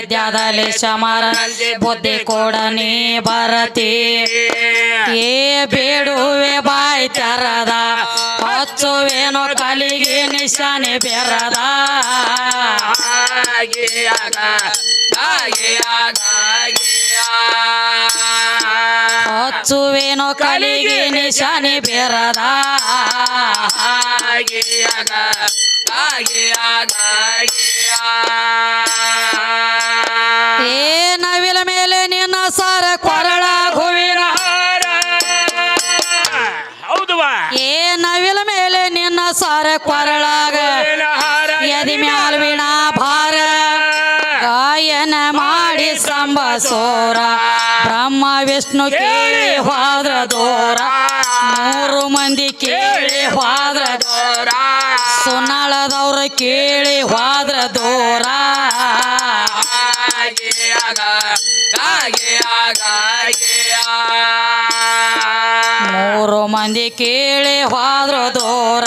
ವಿದ್ಯಾದಲ್ಲಿ ಶಮರ ಬುದ್ಧಿ ಕೂಡ ನೀ ಬರತಿ. ಏ ಬೇಡುವೆ ಬಾಯ್ ತೆರದ ಹಚ್ಚುವೇನೋ ಕಲಿಗೆ ನಿಶಾನೆ ಬೆರದ. ಹಚ್ಚುವೇನೋ ಕಲಿಗೆ ನಿಶಾನೆ ಬೆರದ. ಏ ಕೊರಳಾಗ ಎದಿ ಮ್ಯಾಲ ವೀಣಾ ಭಾರ ಗಾಯನ ಮಾಡಿ ಸಂಬಸೋರ ಬ್ರಹ್ಮ ವಿಷ್ಣು ಕೇಳಿ ಹಾದ್ರ ದೋರ. ಮೂರು ಮಂದಿ ಕೇಳಿ ಹೋದ್ರ ದೋರ. ಸುನಾಳದವ್ರ ಕೇಳಿ ಹೋದ್ರ ದೋರ. ಮೂರು ಮಂದಿ ಕೇಳಿ ಹೋದ್ರ ದೂರ.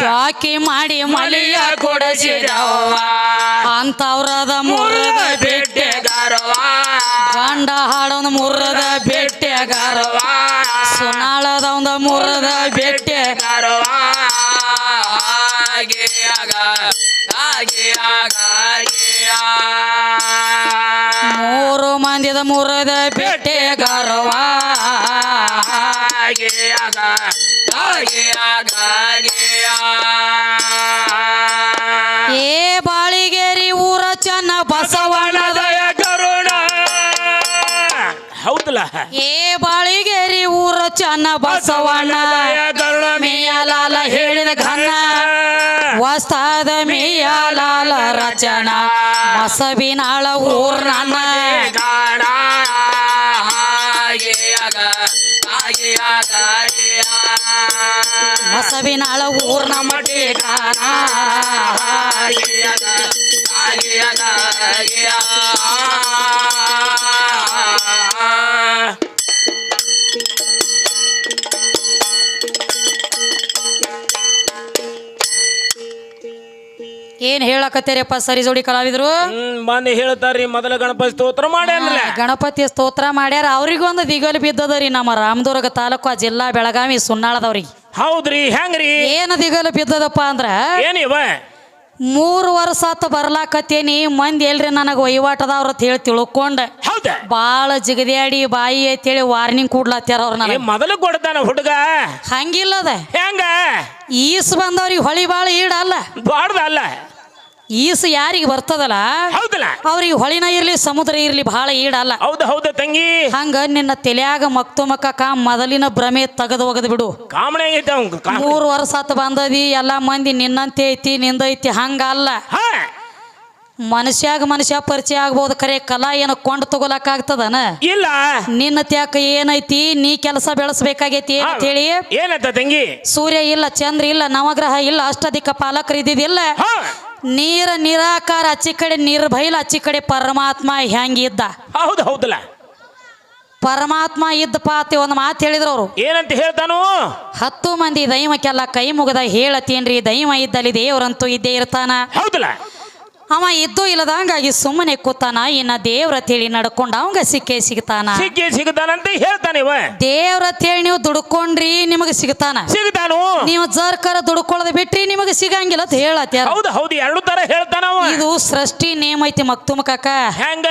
ಚಾಕಿ ಮಾಡಿ ಮಲಿಯ ಕೊಡಿಸಿದವ ಅಂತವ್ರದ ಮುರದ ಬೆಟ್ಟೆಗಾರವ ಗಂಡ ಹಾಡೊಂದು ಮುರದ ಬೆಟ್ಟೆಗಾರವ ಸುನಾಳದ ಒಂದು ಮುರದ ಬೆಟ್ಟೆ ಮೂರು ಮಂದಿದ ಮುರದ ಬೆಟ್ಟೆ ಏ ಬಾಳಿಗೇರಿ ಊರ ಚೆನ್ನ ಬಸವಣ್ಣದ. ಹೌದಲ್ಲ? ಏ ಬಾಳಿಗೇರಿ ಊರ ಚೆನ್ನ ಬಸವಣ್ಣ. ಮೇಯಲಾಲ ಹೇಳಿದ ಘನ. ವಸ್ತಾದ ಮೇಯಲಾಲ ರಚನ. ಮಸಬಿನಾಳ ಊರ್ ನನ್ನ. ಮಸಬಿನಾಳ ಊರ್ ನಮ್ಮ ಠೇಕಾನ ಏನ್ ಹೇಳಕತ್ತೀರಪ್ಪ ಸರಿ ಜೋಡಿ ಕಲಾವಿದ್ರು? ಹ್ಮ್ ಹೇಳ್ತಾರಿ ಹೇಳ್ತಾರ್ರಿ ಮೊದಲ ಗಣಪತಿ ಸ್ತೋತ್ರ ಮಾಡಿ ಗಣಪತಿ ಸ್ತೋತ್ರ ಮಾಡ್ಯಾರ. ಅವ್ರಿಗೊಂದು ದಿಗಲ್ ಬಿದ್ದದರಿ ನಮ್ಮ ರಾಮದುರ್ಗ ತಾಲೂಕು ಆ ಜಿಲ್ಲಾ ಬೆಳಗಾವಿ ಸುನ್ನಾಳದವ್ರಿಗೆ. ಹೌದ್ರಿ ಹೆಂಗ್ರಿ? ಏನು ದಿಗಲ್ ಬಿದ್ದದಪ್ಪ ಅಂದ್ರ? ಏನಿವ ಮೂರು ವರ್ಷ ಆತ ಬರ್ಲಾಕತ್ತೇನಿ ಮಂದಿ ಎಲ್ರಿ ನನಗೆ ವಹಿವಾಟದವ್ರ ಅಂತ ಹೇಳಿ ತಿಳ್ಕೊಂಡ. ಹೌದ? ಬಾಳ ಜಿಗದ್ಯಾಡಿ ಬಾಯಿ ಐತೇಳಿ ವಾರ್ನಿಂಗ್ ಕೂಡ್ಲಾತ್ಯಾರ ಅವ್ರ ಏ ನನಗೆ ಮೊದಲು ಕೊಡ್ತಾನ ಹುಡುಗ? ಹಂಗಿಲ್ಲದ. ಹೆಂಗ? ಈಸ್ ಬಂದವ್ರಿಗೆ ಹೊಳಿ ಬಾಳ ಈಡಲ್ಲ. ದೊಡ್ಡದಲ್ಲ ಈಸ್ ಯಾರಿಗೆ ಬರ್ತದಲ್ಲ? ಹೌದಲ್ಲ? ಅವ್ರಿಗೆ ಹೊಳಿನ ಇರ್ಲಿ ಸಮುದ್ರ ಇರ್ಲಿ ಬಹಳ ಈಡಲ್ಲ. ಹೌದು ಹೌದು ತಂಗಿ. ಹಂಗ ನಿನ್ನ ತಲ್ಯಾಗ ಮಕ್ತು ಮಕ್ಕ ಮೊದಲಿನ ಭ್ರಮೆ ತೆಗೆದು ಒಗದು ಬಿಡು. ಕಾಮಣೆ ಐತೆ ಅವ್ನ್ ಕಾಮಣೆ. ಮೂರು ವರ್ಷ ಆತ ಬಂದದಿ ಎಲ್ಲಾ ಮಂದಿ ನಿನ್ನಂತೆ ಐತಿ ನಿಂದೈತಿ ಹಂಗಲ್ಲ ಹಾ. ಮನುಷ್ಯಾಗ ಮನುಷ್ಯ ಪರಿಚಯ ಆಗ್ಬೋದು ಕರೆ ಕಲಾ ಏನು ಕೊಂಡು ತಗೋಲಕ್ ಆಗ್ತದನ? ಇಲ್ಲ. ನಿನ್ನ ತ್ಯಾಕ ಏನೈತಿ ನೀ ಕೆಲಸ ಬೆಳೆಸ್ಬೇಕಾಗೈತಿ ಅಂತೇಳಿ? ಅಂತ ಹೇಳಿ ಏನಂತ ತಂಗಿ? ಸೂರ್ಯ ಇಲ್ಲ ಚಂದ್ರ ಇಲ್ಲ ನವಗ್ರಹ ಇಲ್ಲ ಅಷ್ಟಧಿಕ ಪಾಲಕರು ಇದ್ದಿದ್ದಿಲ್ಲ. ಹಾ. ನೀರ ನಿರಾಕಾರ ಅಚ್ಚಿ ಕಡೆ ನಿರ್ಭೈಲ ಅಚ್ಚಿ ಕಡೆ ಪರಮಾತ್ಮ ಹೆಂಗಿದ್ದ ಹೌದು ಹೌದಲ್ಲ. ಪರಮಾತ್ಮ ಇದ್ದ ಪಾತಿ ಒಂದು ಮಾತು ಹೇಳಿದ್ರು ಅವರು. ಏನಂತ ಹೇಳ್ತಾನು? ಹತ್ತು ಮಂದಿ ದೈವಕ್ಕೆಲ್ಲ ಕೈ ಮುಗದ ಹೇಳತೀನ್ರಿ ದೈವ ಇದ್ದಲ್ಲಿ ದೇವರಂತೂ ಇದ್ದೇ ಇರ್ತಾನ. ಹೌದಲ್ಲ. ಅವ ಇದ್ದು ಇಲ್ಲದಂಗಾಗಿ ಸುಮ್ಮನೆ ಕೂತಾನ ಇನ್ನ ದೇವ್ರ ತೇಳಿ ನಡ್ಕೊಂಡ ಅವಂಗ ಸಿಕ್ಕೇ ಸಿಗ್ತಾನ. ಸಿಕ್ಕಿ ಸಿಗ್ತಾನಂತ ಹೇಳ್ತಾನೆ ಇವ. ದೇವ್ರ ತಿಳಿ ನೀವು ದುಡ್ಕೊಂಡ್ರಿ ನಿಮಗೆ ಸಿಗ್ತಾನ. ಸಿಗ್ತಾನು. ನೀವು ಜರ್ಕರ ದುಡ್ಕೊಳ್ಳದ ಬಿಟ್ರಿ ನಿಮಗೆ ಸಿಗಂಗಿಲ್ಲ ಅಂತ ಹೇಳತ್ಯಾರ ಹೌದು ಹೌದು ಎರಡು ತರ ಹೇಳ್ತಾನ ಇದು ಸೃಷ್ಟಿ ನೇಮ ಐತಿ ಮಕ್ತುಮ ಕಾಕ. ಹೆಂಗ?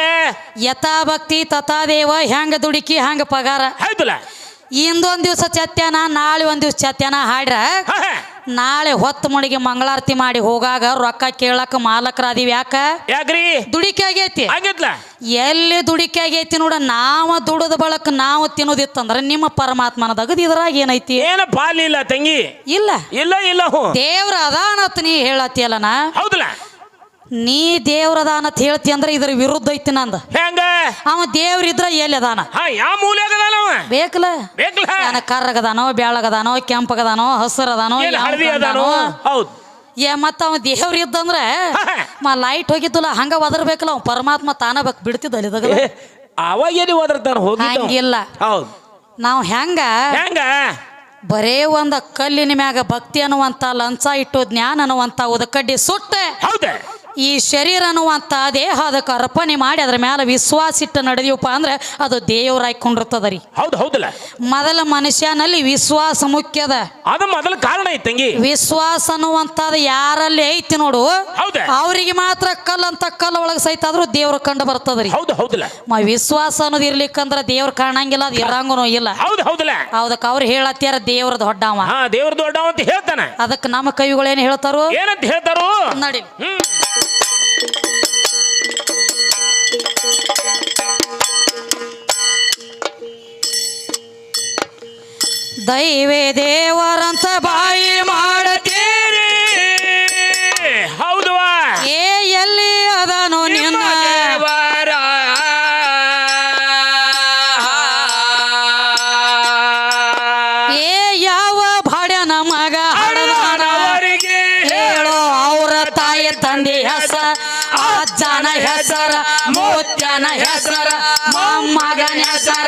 ಯಥಾ ಭಕ್ತಿ ತಥಾ ದೇವ ಹೆಂಗ ದುಡುಕಿ ಹಂಗ ಪಗಾರ. ಹೌದಲ್ಲ. ಇಂದೊಂದ್ ದಿವ್ಸ ಚತ್ಯಾನ ನಾಳೆ ಒಂದ್ ದಿವ್ಸ ಚತ್ಯಾನ ಹಾಡ್ರ. ನಾಳೆ ಹೊತ್ತು ಮಣಿಗೆ ಮಂಗಳಾರತಿ ಮಾಡಿ ಹೋಗಾಗ ರೊಕ್ಕ ಕೇಳಕ್ ಮಾಲಕರ ಅದೀವಿ ಯಾಕ? ಯಾಕ್ರಿ? ದುಡಿಕೆ ಆಗೈತಿ. ಆಗಿತ್ಲ ಎಲ್ಲಿ ದುಡಿಕೆ ಆಗೈತಿ ನೋಡ ನಾವ ದುಡದ ಬಳಕ ನಾವು ತಿನ್ನೋದಿತ್ತಂದ್ರ ನಿಮ್ಮ ಪರಮಾತ್ಮನ ದಗದ್ ಇದ್ರಾಗ ಏನೈತಿ? ಏನ ಪಾಲಿಲ್ಲ ತಂಗಿ. ಇಲ್ಲ. ಇಲ್ಲ ಇಲ್ಲ ದೇವ್ರ ಅದಾನತ್ ನೀ ಹೇಳತ್ತಿಯಲ್ಲನಾ ಹೌದಲ್ಲ ನೀ ದೇವ್ರದಾನ ಅಂತ ಹೇಳ್ತಿ ಅಂದ್ರೆ ಇದ್ರ ವಿರುದ್ಧ ಐತಿ ನಂದ. ಹೆಂಗ? ಅವ ದೇವ್ರಿದ್ರ ಎಲ್ಲಿ ಅದಾನ? ಹಾ ಯಾವ ಏನ ಕರ್ರಗದಾನೋ ಬ್ಯಾಳಗದಾನೋ ಕೆಂಪಗದಾನೋ ಹಸಿರದಾನೋ ಏನ್ ಯಾವ ಹಳದಿ ಅದಾನು? ಹೌದು. ಏ ಮತ್ತ ಅವ ದೇವ್ರ ಇದ್ದಂದ್ರೆ ಮಾ ಲೈಟ್ ಹೋಗಿದ್ದಲ್ಲ ಹಂಗ ಒದರ್ಬೇಕಲ್ಲ ಅವ್. ಪರಮಾತ್ಮ ತಾನ ಬಕ್ ಬಿಡ್ತಿದ್ದ ಇದಾಗ ಅವಾಗ ಎಲ್ಲಿ ಹಂಗಿಲ್ಲ. ಹೌದು. ನಾವು ಹೆಂಗ? ಹೆಂಗ? ಬರೇ ಒಂದ ಕಲ್ಲಿನ ಮ್ಯಾಗ ಭಕ್ತಿ ಅನ್ನುವಂತ ಲಂಚ ಇಟ್ಟು ಜ್ಞಾನ ಅನ್ನುವಂತ ಉದಕಡ್ಡಿ ಸುಟ್ಟೆ. ಹೌದ. ಈ ಶರೀರ ಅನ್ನುವಂಥ ದೇಹ ಅದಕ್ಕೆ ಅರ್ಪಣೆ ಮಾಡಿ ಅದ್ರ ಮೇಲೆ ವಿಶ್ವಾಸ ಇಟ್ಟು ನಡೆದೀವಪ್ಪ ಅಂದ್ರೆ ಅದು ದೇವರಾಯ್ಕೊಂಡಿರ್ತದ ರೀ ಹೌದು ಹೌದಲ್ಲ? ಮೊದಲ ಮನುಷ್ಯನಲ್ಲಿ ವಿಶ್ವಾಸ ಮುಖ್ಯದ ಅದು. ಮೊದಲ ಕಾರಣ ಐತಿ ತಂಗಿ. ವಿಶ್ವಾಸ ಅನ್ನುವಂಥದ್ದು ಯಾರಲ್ಲಿ ಐತಿ ನೋಡು ಹೌದಾ? ಅವರಿಗೆ ಮಾತ್ರ ಕಲ್ಲು ಅಂತ ಕಲ್ಲು ಒಳಗೆ ಸಹಿತ ಆದ್ರೂ ದೇವ್ರ ಕಂಡು ಹೌದು ಹೌದಲ್ಲ? ಮ ವಿಶ್ವಾಸ ಅನ್ನೋದು ಇರ್ಲಿಕ್ಕಂದ್ರ ದೇವ್ರ ಕಾಣಂಗಿಲ್ಲ ಅದು ಇರಂಗೂ ಇಲ್ಲ. ಹೌದು ಹೌದಲ್ಲ? ಹೌದಕ್ಕೆ ಅವ್ರು ಹೇಳತ್ಯಾರ ದೇವ್ರ ದೊಡ್ಡವ. ಹಾ ದೇವ್ರ ದೊಡ್ಡವ ಅಂತ ಹೇಳ್ತಾನೆ. ಅದಕ್ಕೆ ನಮ್ಮ ಕವಿಗಳೇನು ಹೇಳ್ತಾರೋ? ಏನಂತ ಹೇಳ್ತಾರೋ? ನಡಿ. ಹ್ಮ್. ದೈವೇ ದೇವರಂತ ಬಾಯಿ ಮಾಡತೀರಿ. ಹೌದು ಏ ಎಲ್ಲಿ ಅದನು ನಿನ್ನ? ದೇವರ ಏ ಯಾವ ಭಾಡ್ಯನ ಮಗ ಹಡದವರಿಗೆ ಹೇಳೋ ಅವರ ತಾಯಿ ತಂದೆ ಹೆಸರ ಅಜ್ಜನ ಹೆಸರ ಮುತ್ಯನ ಹೆಸರ ಮೊಮ್ಮಗನ ಹೆಸರ.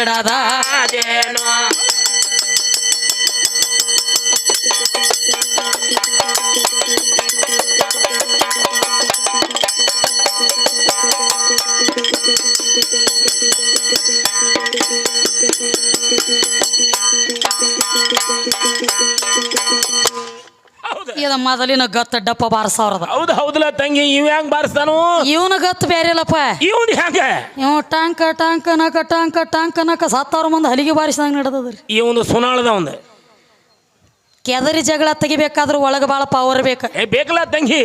ಹಿಡದ ಇದು ಮೊದಲಿನ ಗತ್ತ ಡಪ್ಪ ಬಾರಸಾವ್ರದ ಹೌದು ಹೌದಲ್ಲ ತಂಗಿ ಇವ್ ಹೆಂಗ್ ಬಾರಿಸ್ತಾನು ಇವನ ಗತ್ ಬೇರೆ ಇಲ್ಲಪ್ಪ. ಇವನ್ ಹೆಂಗ ಇವ ಟಾಂಕ ಟಾಂಕ ನಕ ಟಾಂಕ ಟಾಂಕ ನಕ ಸತ್ತವ್ರ ಮುಂದೆ ಹಲಿಗೆ ಬಾರಿಸಿದಂಗೆ ನಡೆದದ್ರಿ. ಇವನು ಸುನಾಳದ ಒಂದು ಕೆದರಿ ಜಗಳ ತೆಗಿಬೇಕಾದ್ರ ಒಳಗೆ ಭಾಳ ಪವರ್ ಬೇಕು. ಏ ಬೇಕಲ್ಲ ತಂಗಿ?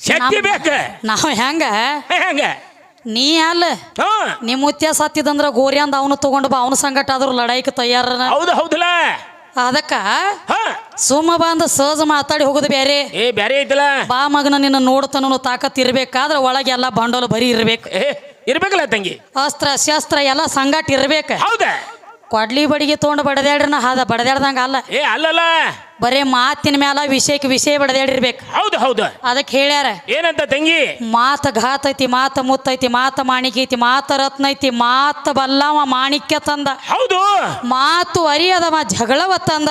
ಶಕ್ತಿ ಬೇಕ? ನಾವು ಹೆಂಗ ಹೆಂಗ ನೀ ಅಲ್ಲ. ನಿಮ್ಮ ಮುತ್ಯ ಸತ್ತಿದಂದ್ರ ಗೋರ್ಯಾಂದ ಅವನು ತಗೊಂಡು ಬಾ ಅವನ ಸಂಗಟ ಆದ್ರೂ ಲಡಾಯಿಕ್ ತಯಾರ ಹೌದು ಹೌದಲ್ಲ. ಅದಕ್ಕ ಸುಮ್ಮ ಬಂದು ಸಹಜ ಮಾತಾಡಿ ಹೋಗುದು ಬೇರೆ ಏ ಬ್ಯಾರೆ ಐತಲ್ಲ? ಬಾ ಮಗನ ನಿನ್ನ ನೋಡತನ ತಾಕತ್ ಇರ್ಬೇಕಾದ್ರ ಒಳಗೆ ಎಲ್ಲಾ ಬಂಡೋಲು ಬರಿ ಇರ್ಬೇಕು. ಏ ಇರ್ಬೇಕಲ್ಲ ತಂಗಿ? ಅಸ್ತ್ರ ಶಸ್ತ್ರ ಎಲ್ಲ ಸಂಗಾಟ ಇರ್ಬೇಕು. ಹೌದ? ಕೊಡ್ಲಿ ಬಡಿಗೆ ತೊಗೊಂಡು ನಾ ಹಾದ ಬಡದ್ಯಾಡ್ದಂಗ ಅಲ್ಲ. ಏ ಅಲ್ಲಲ್ಲ. ಬರೇ ಮಾತಿನ ಮ್ಯಾಲ ವಿಷಯಕ್ಕೆ ವಿಷಯ ಬಡದೇಡಿರ್ಬೇಕು ಹೌದು ಹೌದು. ಅದಕ್ಕೆ ಹೇಳ್ಯಾರ ಏನಂತ ತಂಗಿ? ಮಾತ ಘಾತ ಐತಿ ಮಾತ ಮುತ್ತೈತಿ ಮಾತ ಮಾಣಿಕ್ಯ ಐತಿ ಮಾತ ರತ್ನ ಐತಿ ಮಾತ ಬಲ್ಲವ ಮಾಣಿಕ್ಯ ತಂದ. ಹೌದು. ಮಾತು ಅರಿಯದವ ಜಗಳವ ತಂದ.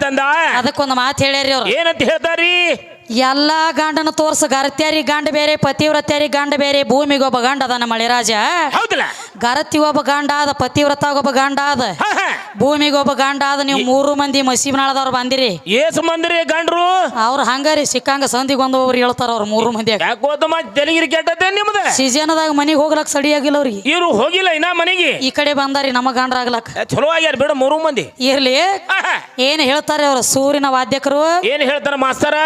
ತಂದ. ಅದಕ್ಕೊಂದು ಮಾತು ಹೇಳ್ಯಾರಿ ಅವ್ರು. ಏನಂತ ಹೇಳ್ತಾರಿ ಎಲ್ಲಾ ಗಂಡನ ತೋರ್ಸ ಗರ್ತ್ಯಾರಿ ಗಂಡ ಬೇರೆ ಪತಿವ್ರತ್ಯಾರಿ ಗಂಡ ಬೇರೆ ಭೂಮಿಗೊಬ್ಬ ಗಂಡ ಅದಾನ ಮಳೆರಾಜ. ಹೌದಲ್ಲ. ಗರತಿ ಒಬ್ಬ ಗಂಡ ಆದ ಪತಿವ್ರತಾಗೊಬ್ಬ ಗಂಡ ಆದ. ಅದ ಭೂಮಿಗೆ ಭೂಮಿಗೊಬ್ಬ ಗಂಡ ಅದ ನೀವು ಮೂರು ಮಂದಿ ಮಸೀಬ್ನಾಳದವ್ರು ಬಂದಿರಿ. ಏಸು ಮಂದಿರಿ ಗಂಡ್ರು? ಅವ್ರು ಹಂಗಾರಿ ಸಿಕ್ಕಂಗ ಸಂದಿಗೆ ಒಂದೊಬ್ರು ಹೇಳ್ತಾರ ಅವ್ರು ಮೂರು ಮಂದಿ. ತೆಲಿಗಿರಿ ಕೆಟ್ಟತೆ ನಿಮ್ದ? ಸೀಸನ್ದಾಗ ಮನಿಗೆ ಹೋಗ್ಲಕ್ ಸಡಿ ಆಗಿಲ್ಲ ಅವ್ರಿಗೆ. ಇವ್ರು ಹೋಗಿಲ್ಲ ಇನ್ನ ಮನೆಗೆ? ಈ ಕಡೆ ಬಂದಾರಿ ನಮ್ಮ ಗಾಂಡ್ರ ಆಗ್ಲಕ್. ಚಲೋ ಆಗ್ಯಾರ ಬಿಡ ಮೂರು ಮಂದಿ. ಇರ್ಲಿ. ಏನ್ ಹೇಳ್ತಾರೆ ಅವ್ರ ಸೂರ್ಯನ ವಾದ್ಯಕರು? ಏನ್ ಹೇಳ್ತಾರ ಮಾಸ್ತರ?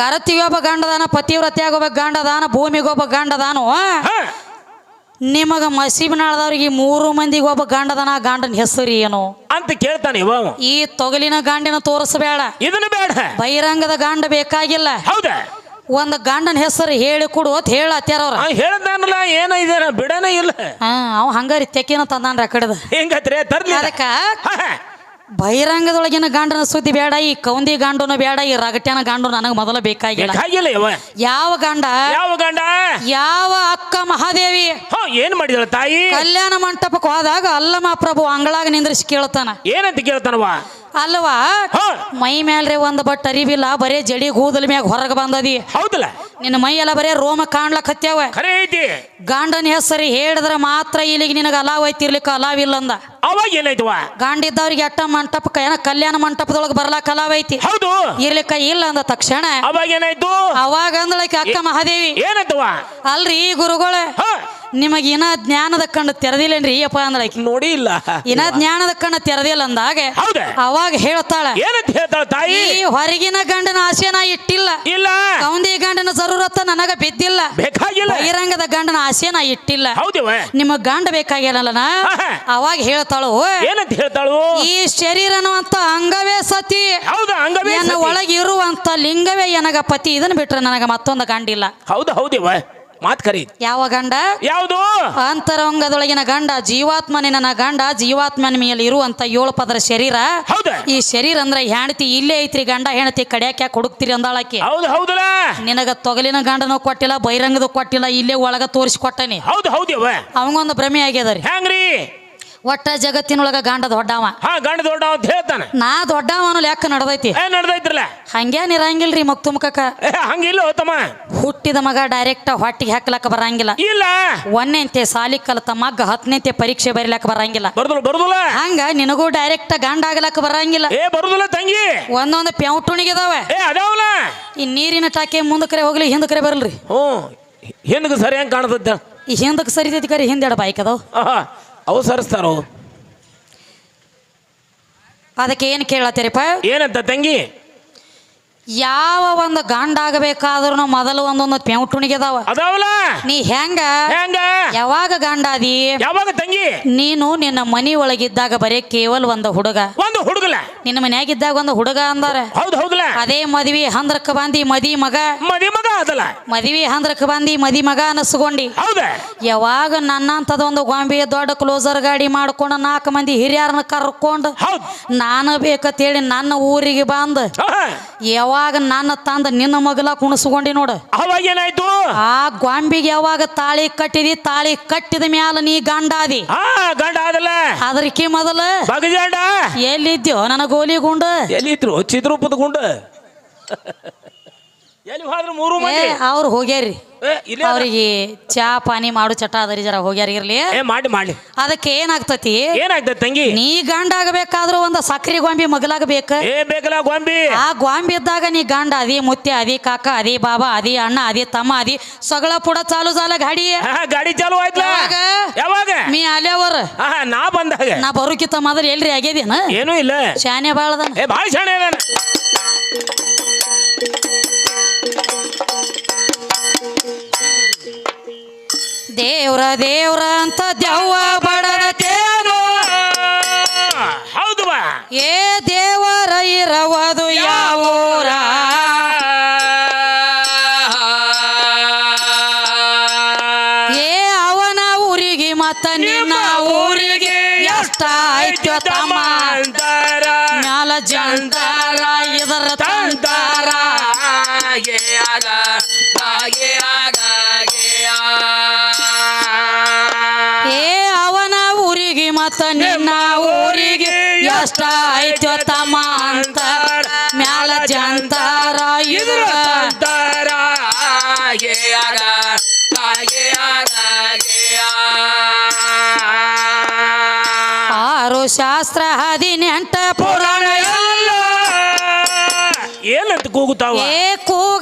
ಗರತಿಗೊಬ್ಬ ಗಂಡದಾನ ಪತಿವ್ರತ್ಯಾಗೊಬ್ಬ ಗಂಡದಾನ ಭೂಮಿಗೊಬ್ಬ ಗಂಡದಾನು? ನಿಮಗ ಮಸೀಬ್ನಾಳದವ್ರಿಗೆ ಮೂರು ಮಂದಿಗೆ ಒಬ್ಬ ಗಂಡದನ ಗಂಡನ ಹೆಸರು ಏನು? ಅಂತ ಕೇಳ್ತಾನೆ ಇವ ಅವ. ಈ ತೊಗಲಿನ ಗಂಡಿನ ತೋರಿಸಬೇಡ. ಇದನ್ನ ಬೇಡ. ಬಹಿರಂಗದ ಗಂಡ ಬೇಕಾಗಿಲ್ಲ. ಹೌದ? ಒಂದ್ ಗಂಡನ ಹೆಸರು ಹೇಳಿ ಕೊಡು ಅಂತ ಹೇಳತ್ಯಾರ ಅವ್ರ. ಹೇಳ್ತಾನಲ್ಲ ಏನ ಇದೇನ ಬಿಡನೇ ಇಲ್ಲ. ಹಾ ಅವ ಹಂಗಾರಿ ತೆಕ್ಕಿನ ತಂದಾನ್ರಿ ಆ ಕಡೆದ. ಹೆಂಗತ್ರೆ? ತರ್ಲಿ ಅದಕ್ಕ ಬಹಿರಂಗದೊಳಗಿನ ಗಂಡನ ಸುದ್ದಿ ಬೇಡ ಈ ಕೌಂದಿ ಗಂಡನು ಬೇಡ ಈ ರಗಟ್ಯಾನ ಗಾಂಡು ನನಗೆ ಮೊದಲ ಬೇಕಾಗಿಲ್ಲ. ಯಾವ ಗಂಡ? ಯಾವ ಗಂಡ? ಯಾವ ಅಕ್ಕ ಮಹಾದೇವಿ? ಹಾ ಏನ್ ಮಾಡಿದಳ ತಾಯಿ? ಕಲ್ಯಾಣ ಮಂಟಪಕ್ಕೆ ಹೋದಾಗ ಅಲ್ಲಮ ಪ್ರಭು ಅಂಗಳಾಗ ನಿಂದ್ರಿಸಿ ಕೇಳ್ತಾನ. ಏನಂತ ಕೇಳ್ತಾನವ ಅಲ್ವಾ? ಮೈ ಮೇಲ್ರಿ ಒಂದ್ ಬಟ್ ಅರಿವಿಲ್ಲ ಬರೇ ಜಡಿ ಗೂದಲ್ ಮ್ಯಾಗ ಹೊರಗೆ ಬಂದದಿ. ಹೌದಲ್ಲ? ನಿನ್ನ ಮೈ ಎಲ್ಲ ಬರೇ ರೋಮ ಐತಿ. ಗಂಡನ ಹೆಸರು ಹೇಳಿದ್ರ ಮಾತ್ರ ಇಲ್ಲಿಗೆ ನಿನಗ ಅಲಾವ್ ಐತಿರ್ಲಿಕ್ಕ ಅಲಾವ್ ಇಲ್ಲ ಅಂದ ಅವಾಗ ಏನೈತವ ಗಂಡ ಇದ್ದವ್ರಿಗೆ ಅಟ್ಟ ಮಂಟಪಕ್ಕ ಏನ ಕಲ್ಯಾಣ ಮಂಟಪದೊಳಗೆ ಬರ್ಲಾಕ ಅಲಾವ್ ಐತಿ. ಹೌದು. ಇರ್ಲಿಕ್ಕ ಇಲ್ಲ ಅಂದ ತಕ್ಷಣ. ಅವಾಗ ಏನಾಯ್ತು? ಅವಾಗ ಅಂದಳಕ್ಕೆ ಅಕ್ಕ ಮಹಾದೇವಿ. ಏನಾಯ್ತವ? ಅಲ್ರಿ ಗುರುಗಳ. ನಿಮಗ ಇನ್ನ ಜ್ಞಾನದ ಕಣ್ಣು ತೆರೆದಿಲ್ಲೇನ್ರಿ? ಅಪ್ಪ ಅಂದ್ರೆ ನೋಡಿ ಇಲ್ಲ. ಇನ್ನ ಜ್ಞಾನದ ಕಣ್ಣು ತೆರೆದಿಲ್ಲ ಅಂದಾಗ ಅವಾಗ ಹೇಳ್ತಾಳ ಏನಂತ ಹೇಳ್ತಾಳ ತಾಯಿ? ಈ ಹೊರಗಿನ ಗಂಡನ ಆಸೆ ನಾ ಇಟ್ಟಿಲ್ಲ. ಇಲ್ಲ. ಕೌಂದಿ ಗಂಡನ ಜರೂರತ್ತ ನನಗ ಬಿದ್ದಿಲ್ಲ. ಬೇಕಾಗಿಲ್ಲ. ಬಹಿರಂಗದ ಗಂಡನ ಆಸೆ ನಾ ಇಟ್ಟಿಲ್ಲ ನಿಮ್ಮ ಗಂಡ ಹಾ. ಅವಾಗ ಹೇಳ್ತಾಳು ಏನಂತ ಹೇಳ್ತಾಳು? ಈ ಅಂಗವೇ ಸತಿ. ಹೌದಾ ಅಂಗವೇ ನನ್ನ ಸತಿ. ಒಳಗೆ ಇರುವಂತ ಲಿಂಗವೇ ನನಗ ಪತಿ? ಇದನ್ನ ಬಿಟ್ರೆ ನನಗ ಮತ್ತೊಂದು ಗಂಡಿಲ್ಲ. ಹೌದು ಹೌದಿವ ಮಾತ್ ಕರಿ. ಯಾವ ಗಂಡ? ಯಾವುದು? ಅಂತರಂಗದೊಳಗಿನ ಗಂಡ ಜೀವಾತ್ಮನೇ ನನ್ನ ಗಂಡ ಜೀವಾತ್ಮನ ಮೇಲೆ ಇರುವಂತ ಏಳು ಪದರ ಶರೀರ. ಹೌದು. ಈ ಶರೀರ ಅಂದ್ರೆ ಹೆಂಡತಿ ಇಲ್ಲೇ ಐತ್ರಿ ಗಂಡ ಹೆಂಡತಿ ಕಡ್ಯಾಕ ಕೊಡುಕ್ತಿರಿ ಅಂದಾಳಕ್ಕೆ? ಅಂದಾಳಕಿ ಹೌದು ಹೌದಲ್ಲ ನಿನಗ ತೊಗಲಿನ ಗಂಡನೂ ಕೊಟ್ಟಿಲ್ಲ ಬಹಿರಂಗದ ಕೊಟ್ಟಿಲ್ಲ ಇಲ್ಲೇ ಒಳಗ ತೋರಿಸಿ ಕೊಟ್ಟನಿ. ಹೌದು ಹೌದು ಅವಂಗೊಂದು ಭ್ರಮೆ ಆಗ್ಯದ ರೀ. ಹೆಂಗ್ರಿ? ಒಟ್ಟ ಜಗತ್ತಿನೊಳಗ ಗಂಡ ದೊಡ್ಡವ. ಹಾ ಗಂಡ ದೊಡ್ಡ ಅಂತ ಹೇಳ್ತಾನೆ. ನಾ ದೊಡ್ಡವ ಅನ್ನೋ ಲೆಕ್ಕ ನಡ್ದೈತಿ. ಏ ನಡ್ದೈತ್ರಲ್ಲ? ಹಂಗೇನ್ ಇರಂಗಿಲ್ರಿ ಮಕ್ತುಮಕಕ್ಕ ಏ ಹಂಗಿಲ್ಲ ತಮ್ಮ. ಹುಟ್ಟಿದ ಮಗ ಡೈರೆಕ್ಟ್ ಹೊಟ್ಟಿಗೆ ಹಾಕ್ಲಕ್ಕ ಬರಂಗಿಲ್ಲ. ಇಲ್ಲ. ಒಂದನೆಂತೆ ಸಾಲಿ ಕಲಿತ ಮಗ್ಗ ಹತ್ತನೇಂತೆ ಪರೀಕ್ಷೆ ಬರಿಲಕ್ಕ ಬರಂಗಿಲ್ಲ. ಬರ್ದಲ್ಲ ಬರ್ದಲ್ಲ. ಹಂಗ ನಿನಗೂ ಡೈರೆಕ್ಟ್ ಗಂಡ ಆಗ್ಲಕ್ಕ ಬರಂಗಿಲ್ಲ. ಏ ಬರುದಿಲ್ಲ ತಂಗಿ. ಒಂದೊಂದು ಪ್ಯಾವುಟುಣಿಗಿದಾವೆ ಏ ಅದಾವಲ್ಲ. ಈ ನೀರಿನ ಟಾಕಿ ಮುಂದಕರೆ ಹೋಗ್ಲಿ ಹಿಂದಕರೆ ಬರಲ್ರಿ. ಹ್ಞೂ ಹಿಂದಕ್ಕೆ ಸರಿ ಹೆಂಗೆ ಕಾಣ್ತದ ಈ ಹಿಂದಕ್ಕೆ ಸರಿತೈತಿ ಕರಿ ಹಿಂದೆಡ ಬೈಕ್ ಅದಾವ. ಆಹಾ ಅವು ಸರಿಸ್ತಾರೋ ಅದಕ್ಕೆ ಏನು ಕೇಳತ್ತೀರಿಪ್ಪ? ಏನಂತ ತಂಗಿ? ಯಾವ ಒಂದು ಗಂಡ ಆಗಬೇಕಾದ್ರೂ ಮೊದಲು ಒಂದೊಂದು ಪ್ಯಾವುಟುಣಿಗಿದಾವ ಅದಾವಲ್ಲ? ನೀ ಹೆಂಗ? ಹೆಂಗ? ಯಾವಾಗ ಗಂಡ ಅದಿ? ಯಾವಾಗ ತಂಗಿ? ನೀನು ನಿನ್ನ ಮನಿ ಒಳಗಿದ್ದಾಗ ಬರೀ ಕೇವಲ ಒಂದು ಹುಡುಗ. ಒಂದು ಹುಡುಗಲ? ನಿನ್ನ ಮನ್ಯಾಗಿದ್ದಾಗ ಒಂದು ಹುಡುಗ ಅಂದಾರ. ಹೌದು ಹೌದಲ್ಲ ಅದೇ ಮದ್ವಿ ಹಂದ್ರಕ್ಕ ಬಂದಿ ಮದಿ ಮಗ. ಮದಿ ಮಗ ಅದಲ್ಲ? ಮದ್ವಿ ಹಂದ್ರಕ್ಕ ಬಂದಿ ಮದಿ ಮಗ ಅನಸ್ಕೊಂಡಿ. ಹೌದ? ಯಾವಾಗ ನನ್ನಂತದೊಂದು ಗೊಂಬೆ ದೊಡ್ಡ ಕ್ಲೋಸರ್ ಗಾಡಿ ಮಾಡ್ಕೊಂಡು ನಾಲ್ಕು ಮಂದಿ ಹಿರಿಯರನ್ನ ಕರ್ಕೊಂಡು ನಾನು ಬೇಕಂತೇಳಿ ನನ್ನ ಊರಿಗೆ ಬಂದು ಆಹಾ. ಯಾವಾಗ ನನ್ನ ತಂದ ನಿನ್ನ ಮಗಲ ಕುಣಸ್ಕೊಂಡಿ ನೋಡು. ಅವಾಗ ಏನಾಯ್ತು? ಆ ಗೊಂಬಿಗೆ ಯಾವಾಗ ತಾಳಿ ಕಟ್ಟಿದಿ ತಾಳಿ ಕಟ್ಟಿದ ಮ್ಯಾಲ ನೀ ಗಂಡಾದಿ ಆ ಗಂಡ ಆದಲ್ಲ? ಅದಕ್ಕೆ ಮೊದಲ ಬಗಜಾಂಡ ಎಲ್ಲಿದ್ಯೋ ನನ್ನ ಗೋಲಿ ಗುಂಡ ಎಲ್ಲಿದ್ರು? ಚಿದ್ರೂಪದ ಗುಂಡ. ಎಲ್ಲಿ ಹೋದ್ರು? ಮೂರು ಏ ಮಂದಿ ಅವ್ರು ಹೋಗ್ಯಾರಿ. ಏ, ಇಲ್ಲೇ ಅದ. ಅವ್ರಿಗೆ ಚಾ ಪಾನಿ ಮಾಡು ಚಟ ಅದರಿ ಜರ ಹೋಗ್ಯಾರ ಇರ್ಲಿ. ಏ ಮಾಡಿ ಮಾಡಿ. ಅದಕ್ಕೆ ಏನಾಗ್ತತಿ? ಏನಾಗ್ತದೆ ತಂಗಿ? ನೀ ಗಂಡ ಆಗಬೇಕಾದ್ರೂ ಒಂದು ಸಕ್ರಿ ಗೊಂಬಿ ಮಗಲಾಗಬೇಕ. ಏ ಬೇಕಲ್ಲ ಗೊಂಬಿ? ಆ ಗೊಂಬಿ ಇದ್ದಾಗ ನೀ ಗಂಡ ಅದಿ ಮುತ್ಯ ಅದಿ ಕಾಕ ಅದಿ ಬಾಬಾ ಅದಿ ಅಣ್ಣ ಅದಿ ತಮ್ಮ ಅದಿ ಸಗಳ ಪುಡ ಚಾಲು ಚಾಲ ಗಾಡಿ. ಹಾ, ಗಾಡಿ ಚಾಲು ಆಯ್ತಲ್ಲ ಯಾವಾಗ? ಯಾವಾಗ? ಮೀ ಅಲ್ಯವರ ಹಾ ನಾ ಬಂದಾಗ. ನಾ ಬರೋಕಿತ್ತ ಮೊದಲು ಎಲ್ರಿ ಆಗ್ಯದೇನ? ಏನೂ ಇಲ್ಲ. ಶಾನೆ ಬಾಳದನ ಏ ಭಾಳ ಶಾಣೆ ಅದಾನ. ದೇವ್ರ ದೇವ್ರ ಅಂತ ದೆವ್ವ ಬಡದ ತೇರು ಹೌದು ಬಾ. ಏ ದೇವರ ಇರವದು ಯಾವೂರ. ಏ ಅವನ ಊರಿಗೆ ಮತ್ತ ನಿನ್ನ ಊರಿಗೆ ಎಷ್ಟ ಆಯ್ತು ತಮ್ಮ. ಮ್ಯಾಲ ಜಂತಾರ ಇದರ ತಂತಾರ ಹಾಗೆ ಆಗ ಮತ್ತ ನಿನ್ನ ಊರಿಗೆ ಎಷ್ಟ ಐತೋ ತಮ್ಮ ಅಂತ. ಮ್ಯಾಲ ಜಂತಾರ ಇದ್ರ ಅಂತಾರ ಆರು ಶಾಸ್ತ್ರ ಹದಿನೆಂಟ ಪುರಾಣ ಎಲ್ಲ ಏನಂತ ಕೂಗುತ್ತಾವ? ಏ ಕೂಗತಾವ್ರಿ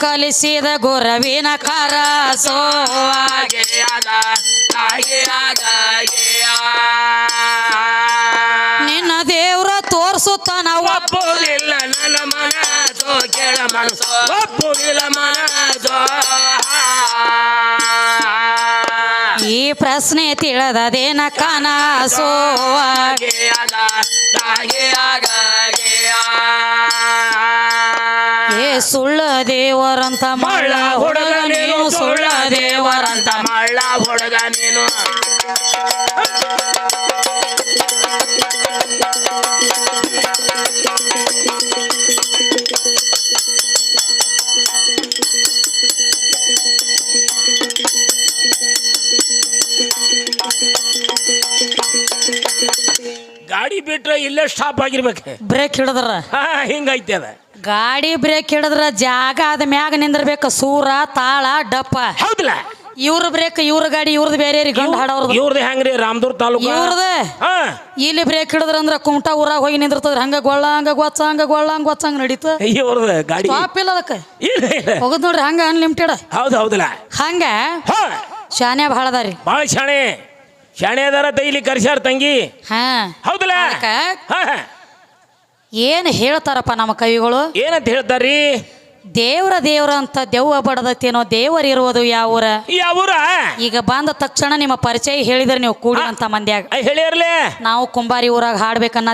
ಕಲಿಸಿದ ಗುರವಿನ ಕರ ಆಗ ಆಗ ನಿನ್ನ ದೇವ್ರ ತೋರಿಸುತ್ತಾನ ಒಪ್ಪುವುದಿಲ್ಲ, ನನ್ನ ಮನಸೋ ಕೇಳ ಮನಸ್ಸು ಒಪ್ಪುವುದಿಲ್ಲ ಮನಸೋ ಈ ಪ್ರಶ್ನೆ ತಿಳಿದದೇನ ಕನಸೋ? ಗೆಯದ ಸುಳ್ಳ ದೇವರಂತ ಮಳ್ಳ ಹುಡುಗ ನೀನು ಸುಳ್ಳ ದೇವರಂತ ಮಳ್ಳ ಹುಡುಗ ನೀನು. ಗಾಡಿ ಬಿಟ್ರೆ ಇಲ್ಲೇ ಸ್ಟಾಪ್ ಆಗಿರ್ಬೇಕು. ಬ್ರೇಕ್ ಹಿಡಿದ್ರ. ಹಾ ಹಿಂಗೈತೆ ಅದ. ಗಾಡಿ ಬ್ರೇಕ್ ಹಿಡಿದ್ರ ಜಾಗ ಆದ ಮ್ಯಾಗ ನಿಂದಿರ್ಬೇಕು. ಸೂರ ತಾಳ ಡಪ್ಪ. ಹೌದಲ್ಲ ಇವ್ರ ಬ್ರೇಕ್ ಇವ್ರ ಗಾಡಿ ಇವ್ರದ್ ಬೇರೆ ರೀ ಗಂಡ ಹಾಡೋರ್ದು. ಇವ್ರದ್ದು ಹೆಂಗ್ರಿ? ರಾಮದೂರ್ ತಾಲೂಕು? ಇವ್ರದ? ಹಾ. ಇಲ್ಲಿ ಬ್ರೇಕ್ ಹಿಡಿದ್ರ ಅಂದ್ರ ಕುಮಟ ಊರಾಗ ಹೋಗಿ ನಿಂದಿರ್ತದ್ರ. ಹಂಗ ಗೊಳ್ಳ ಹಂಗ ಗೊಚ್ಚ ಹಂಗ ಗೊಳ್ಳ ಹಂಗ ಗೊಚ್ಚ ಹಂಗ ನಡೀತ. ಇವ್ರದ್ದು ಗಾಡಿ. ಪಾಪ ಇಲ್ಲ ಅದಕ್ಕೆ. ಇಲ್ಲ ಇಲ್ಲ. ಹೋಗದ್ ನೋಡ್ರಿ ಹಂಗ ಅನ್ಲಿಮಿಟೆಡ್ ಹೌದು ಹೌದಿಲ್ಲ ಹಂಗ? ಹಾ. ಶಾನ್ಯ ಭಾಳ ಅದಾರಿ ಭಾಳ ಶಾಣೆ. ಶಾಣೆ ಅದಾರ ದೈಲಿ ಕರ್ಸ್ಯಾರ ತಂಗಿ. ಹಾ. ಹೌದಿಲ್ಲ ಅದಕ್ಕ ಹಾ ಹಾ. ಏನ್ ಹೇಳ್ತಾರಪ್ಪ ನಮ್ಮ ಕವಿಗಳು? ಏನಂತ ಹೇಳ್ತಾರ್ರಿ? ದೇವ್ರ ದೇವ್ರ ಅಂತ ದೆವ್ವ ಬಡದತ್ತೇನೋ ದೇವರ ಇರುವುದು ಯಾವೂರ? ಯಾವೂರ? ಈಗ ಬಂದ ತಕ್ಷಣ ನಿಮ್ಮ ಪರಿಚಯ ಹೇಳಿದ್ರೆ ನೀವು ಕೂಡಿ ಅಂತ ಮಂದ್ಯಾಗ. ಹೇಳಿರ್ಲಿ ನಾವು ಕುಂಬಾರಿ ಊರಾಗ ಹಾಡ್ಬೇಕನ್ನ